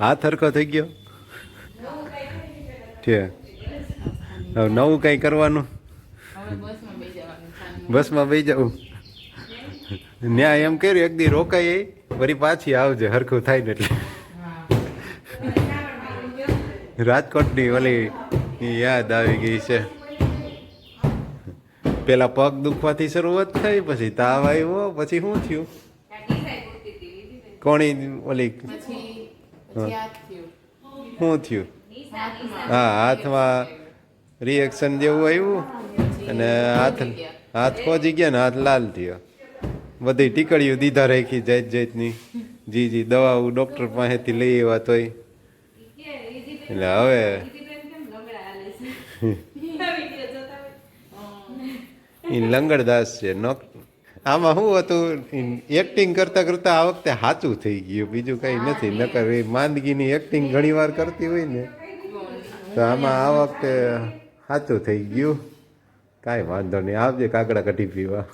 હાથ હરખો થઈ ગયો? છે. હવે નવું કંઈ કરવાનું? બસમાં બે. જવું ન્યા એમ કર્યું, એક દી રોકાઈ વળી પાછી આવજે, હરખું થાય ને એટલે. રાજકોટની ઓલી યાદ આવી ગઈ છે. પેલા પગ દુખવાથી શરૂઆત થઈ, પછી તાવ આવ્યો, પછી શું થયું? કોણી ઓલી શું થયું? હા હાથમાં રિએક્શન જેવું આવ્યું અને હાથ હાથ પહોંચી ગયા ને હાથ લાલ થયો. બધી ટીકડીઓ દીધા રાખી જાત જાતની. જી જી દવાઓ ડૉક્ટર પાસેથી લઈ આવ્યા તોય. એટલે હવે એ લંગડદાસ છે નોક આમાં શું હતું એક્ટિંગ કરતા કરતા આ વખતે સાચું થઈ ગયું. બીજું કંઈ નથી. નકર એ માંદગીની એક્ટિંગ ઘણી વાર કરતી હોય ને, તો આમાં આ વખતે સાચું થઈ ગયું. કાંઈ વાંધો નહીં. આવજે કાકડા કઢી પીવા.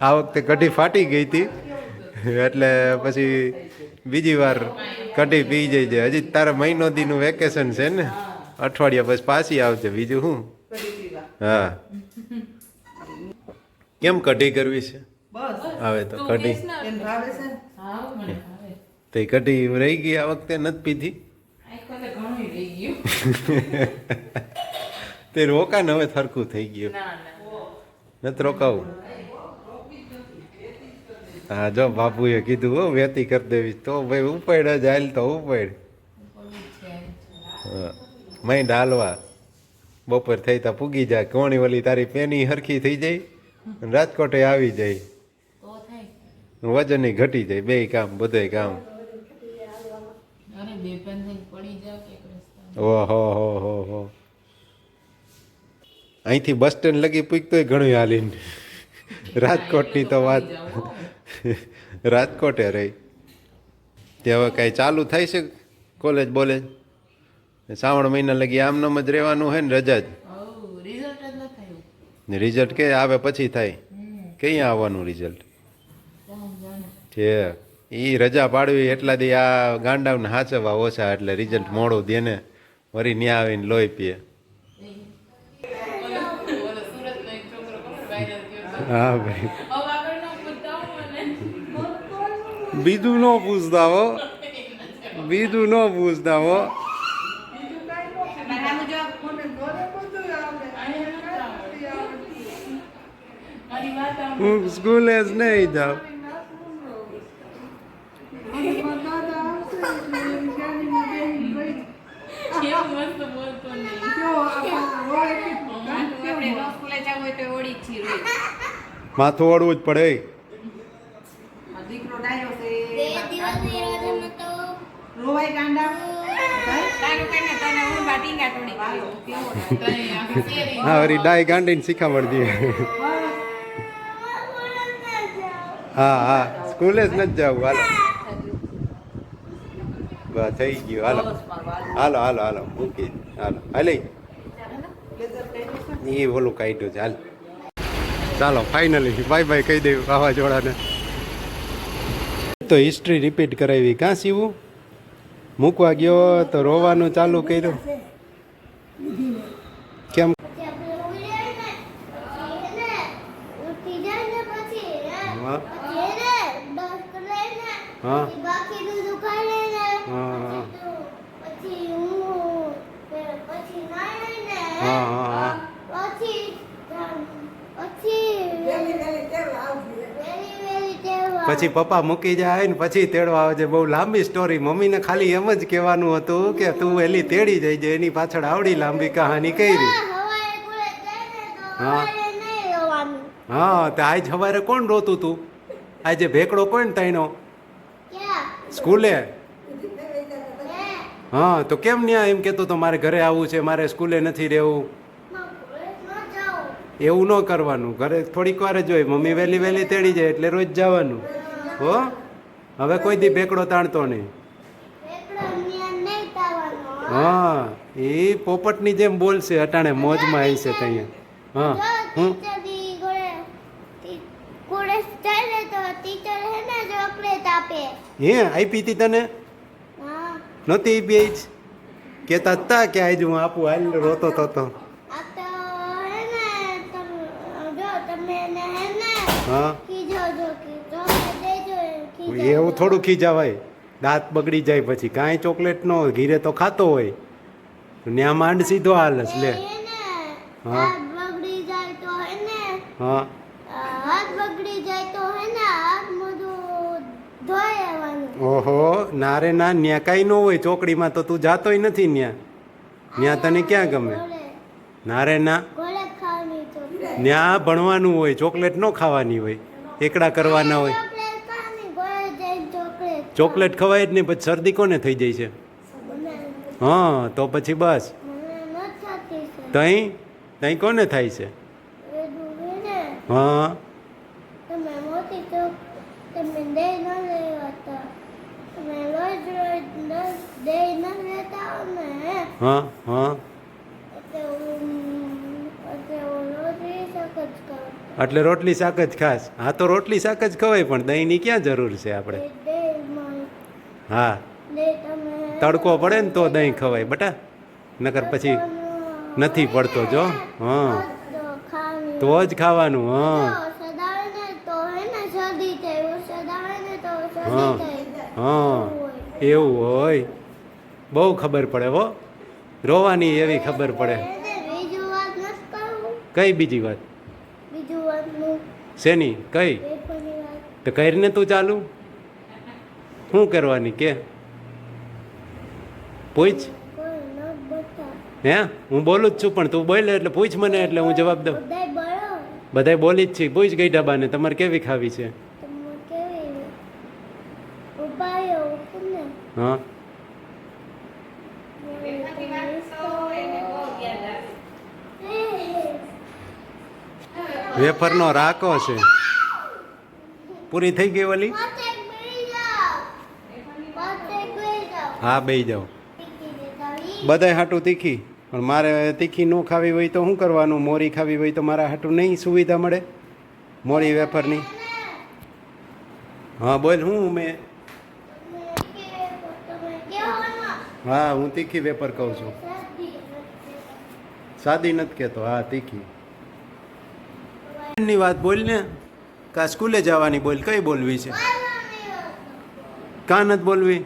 આ વખતે કઢી ફાટી ગઈ હતી. એટલે પછી બીજી વાર કઢી પી જાય છે. હજી તારા મહિનો દીનું વેકેશન છે ને. અઠવાડિયા પછી પાછી આવજે. બીજું શું? હા. કેમ કઢી કરવી છે? બસ. આવે તો કઢી. તે એમ ભાવે છે? હા મને ભાવે. તો એ કઢી રહી ગઈ આ વખતે નથી પીધી? આખો તો રોકાને હવે થરકું થઈ ગયું. ના ના. નથી રોકાવું? હા જો બાપુએ કીધું હો વેતી કરી દેવી. તો ભાઈ ઉપાડ જ હાલ તો ઉપાડ. હા. મૈંડ હાલવા બપોર થઈ તા પૂગી જાય કોણી ઓલી તારી પેની હરખી થઈ જાય અને રાજકોટે આવી જાય. વજન ઘટી જાય બે કામ બધે કામ. ઓહો હો હો હો અહીંથી બસ સ્ટેન્ડ લગી પૂગતોય ઘણું હાલીને. રાજકોટની તો વાત. રાજકોટે રહી. તે હવે કાંઈ ચાલુ થાય છે કોલેજ બોલેજ? શ્રાવણ મહિના લગી આમનામ જ રહેવાનું હોય ને રજા જ. રિઝલ્ટ કે આવે પછી થાય. કઈ આવવાનું રિઝલ્ટ છે એ રજા પાડવી એટલા દી આ ગાંડાને હાચવા ઓછા એટલે રિઝલ્ટ મોડું દે ને વરી ન્યા આવીને લોહી પીએ. હા ભાઈ. બીજું ન પૂછતા હો. બીજું ન પૂછતા હો નાનું જવાબ કોને બોલે બધું આવડે મારી વાત આમ હું સ્કૂલે જ નહીં જાઉં. માથું ઓળવું જ પડે દીકરો હું વળી ડાય ગાંડીને શીખામણ દે હા હા. સ્કૂલે જ નથી જવું. હાલો. બસ, થઈ ગયું. હાલો. હાલો હાલો હાલો. મૂકી હાલો. હાલે. એ ઓલું કાઢ્યું છે. હાલ. ચાલો ફાઇનલી બાય બાય કહી દેવું વાવાઝોડાને. તો હિસ્ટ્રી રિપીટ કરાવી. કાં સીવું? મૂકવા ગયો તો રોવાનું ચાલુ કર્યું કેમ પછી આપણે રોઈ જાય ને પછી એને ઉઠી જાય ને પછી હે, હા પછી એને ડસ્ટ કરે ને હા. પછી બાકીનું દુખાય ને હા, હા. પછી હું પછી નાય ને હા, હા, હા. પછી પછી વેલી વેલી ટેવ પછી પપ્પા મૂકી જાય ને પછી તેડવા આવજે. બહુ લાંબી સ્ટોરી મમ્મીને ખાલી એમ જ કહેવાનું હતું કે તું એલી તેડી જઈજે. એની પાછળ આવડી લાંબી કહાની કરી. હા. હા તે આજ સવારે કોણ રોતું તું? આજે ભેકડો કોણ તૈનો સ્કૂલે? હા તો કેમ ન્યા એમ કહેતો તો મારે ઘરે આવવું છે મારે સ્કૂલે નથી રહેવું. એવું ન કરવાનું. ઘરે થોડીક વાર જ હોય. મમ્મી વહેલી વહેલી તેડી જાય એટલે રોજ જવાનું. હો? હવે કોઈ દી ભેકડો તાણતો નહીં. હા એ પોપટની જેમ બોલશે અટાણે મોજમાં આવી છે ત્યાં હા હું હે આપે હતી તને? નહોતી આપી જ? કહેતા હતા કે આજે હું આપું હાલ રોતો તો તો આ તો હે ને તમે જો તમે એને હે ને હા? એવું થોડું ખીજાવાય. દાંત બગડી જાય પછી. કાંઈ ચોકલેટ ન ઘીરે તો ખાતો હોય. ત્યાં માંડ સીધો હાલસ લે. હા. હે. ઓહો ના રે ના ન્યા કાંઈ ન હોય. ચોકડીમાં તો તું જાતોય નથી ન્યા. ન્યા તને ક્યાં ગમે? ના રે ના ન્યા ભણવાનું હોય, ચોકલેટ ન ખાવાની હોય, એકડા કરવાના હોય. ચોકલેટ ખવાય જ નહીં, પછી શરદી કોને થઈ જાય છે? હા, તો પછી બસ. તઈ? તઈ કોને થાય છે? હા. હા હા ચોક તમે દે ન લેવા હતા તમે રોજ રોજ ન- દે ન લેતા હો ને હે? હા હા એટલે હું એટલે હું રોજ એ શાક જ ખાઉં એટલે રોટલી શાક જ ખાસ. હા તો રોટલી શાક જ ખવાય પણ દહીંની ક્યાં જરૂર છે આપણે? હા. તડકો પડે ને તો દહીં ખવાય બટા. નકર પછી નથી પડતો જો. હા. તો જ ખાવાનું હા. હે હા એવું હોય. બહુ ખબર પડે હો. રોવાની એવી ખબર પડે. કઈ બીજી વાત? શેની? કઈ? તો કરીને તું ચાલુ? શું કરવાની કે? પૂછ. હે? હું બોલું જ છું પણ તું બોલે એટલે પૂછ મને એટલે હું જવાબ દઉં. બધાય બોલી જ છે. પૂછ ગઈ ડાબાને તમારે કેવી ખાવી છે? હા વેફરની વાત તો એને બહુ યાદ આવે વેફરનો રાકો છે. પૂરી થઈ ગઈ ઓલી? જાઓ. હા બે જાઓ. બધાય હાટું તીખી. પણ મારે તીખી ન ખાવી હોય તો શું કરવાનું? મોરી ખાવી હોય તો મારા હાટું નહીં સુવિધા મળે? મોરી વેફરની? હા બોલ હું મેં? હા હું તીખી વેફર કહું છું. સાદી. સાદી નથી કહેતો. હા તીખી. ની વાત બોલ ને. કા સ્કૂલે જવાની બોલ? કઈ બોલવી છે? કા નથી બોલવી?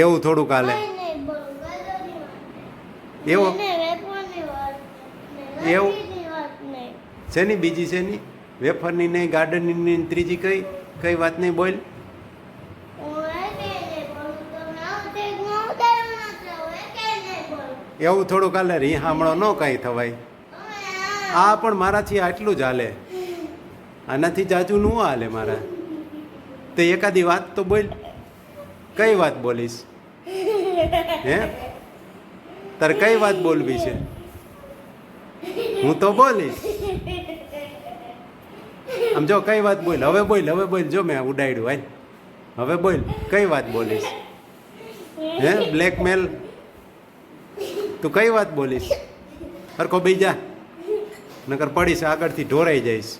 એવું થોડું કાલે એવો? એવું? શેની? બીજી શેની? વેફરની નહીં, ગાર્ડનની ત્રીજી કઈ? કઈ વાત નહીં, બોલ હું એ કે નહીં બોલું તમે આથી હું ઉડાડું નથી હું એ કે નહીં બોલું એવું થોડુંક કાલે રી સાંભળો ન કાંઈ થવાય. આ પણ મારાથી આટલું જ હાલે. આનાથી જાજુ ન હાલે મારા. તે એકાદી વાત તો બોલ. કઈ વાત બોલીશ? હે? તારે કઈ વાત બોલવી છે? હું તો બોલીશ. આમ જો, કઈ વાત બોલ? હવે બોલ હવે બોલ. જો મેં ઉડાડ્યું, હાલ. હવે બોલ, કઈ વાત બોલીશ? હે? બ્લેકમેલ તું કઈ વાત બોલીશ? હરખો બીજા નકર પડીશ આગળથી ઢોરાઈ જઈશ.